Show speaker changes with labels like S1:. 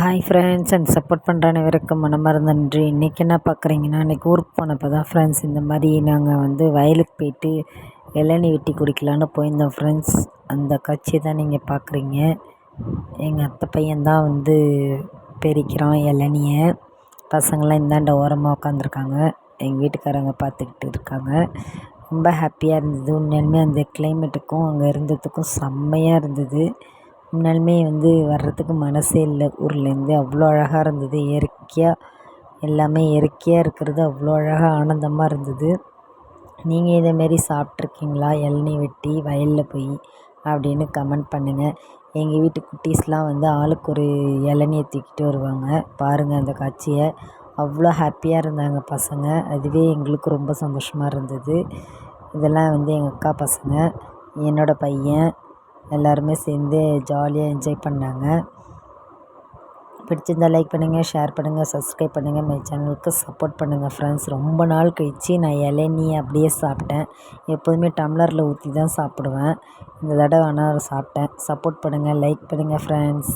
S1: Hi friends and support பண்ணுற அனைவருக்கும் மனமார்ந்த நன்றி. இன்றைக்கி என்ன பார்க்குறீங்கன்னா இன்றைக்கி ஊருக்கு போனப்போ தான் ஃப்ரெண்ட்ஸ் இந்த மாதிரி நாங்கள் வந்து வயலுக்கு போயிட்டு இளநீ வெட்டி குடிக்கலான்னு போயிருந்தோம் ஃப்ரெண்ட்ஸ் அந்த காட்சி தான் நீங்கள் பார்க்குறீங்க. எங்கள் அத்தை பையன் தான் வந்து பெரிக்கிறான் இளநியை. பசங்களாம் இந்தாண்ட ஓரமாக உட்காந்துருக்காங்க எங்கள் வீட்டுக்காரங்க பார்த்துக்கிட்டு இருக்காங்க. ரொம்ப ஹாப்பியாக இருந்தது. உண்மையாலுமே அந்த கிளைமேட்டுக்கும் அங்கே இருந்ததுக்கும் செம்மையாக இருந்தது. முன்னாலுமே வந்து வர்றதுக்கு மனசே இல்லை. ஊர்லேருந்து அவ்வளோ அழகாக இருந்தது. இயற்கையாக எல்லாமே இயற்கையாக இருக்கிறது. அவ்வளோ அழகாக ஆனந்தமாக இருந்தது. நீங்கள் இதேமாரி சாப்பிட்ருக்கீங்களா? இளநீ வெட்டி வயலில் போய் அப்படின்னு கமெண்ட் பண்ணுங்கள் எங்கள் வீட்டு குட்டீஸ்லாம் வந்து ஆளுக்கு ஒரு இளநிய தூக்கிட்டு வருவாங்க. பாருங்கள் அந்த காட்சியை. அவ்வளோ ஹாப்பியாக இருந்தாங்க பசங்க. அதுவே எங்களுக்கு ரொம்ப சந்தோஷமாக இருந்தது. இதெல்லாம் வந்து எங்கள் அக்கா பசங்க என்னோடய பையன் எல்லாருமே சேர்ந்து ஜாலியாக என்ஜாய் பண்ணாங்க. பிடிச்சிருந்தால் லைக் பண்ணுங்கள் ஷேர் பண்ணுங்கள் சப்ஸ்கிரைப் பண்ணுங்கள் மை சேனலுக்கு சப்போர்ட் பண்ணுங்கள் ஃப்ரெண்ட்ஸ் ரொம்ப நாள் கழித்து நான் இளநீ அப்படியே சாப்பிட்டேன். எப்போதுமே டம்ளரில் ஊற்றி தான் சாப்பிடுவேன். இந்த தடவை ஆனால் சாப்பிட்டேன். சப்போர்ட் பண்ணுங்கள் லைக் பண்ணுங்கள் ஃப்ரெண்ட்ஸ்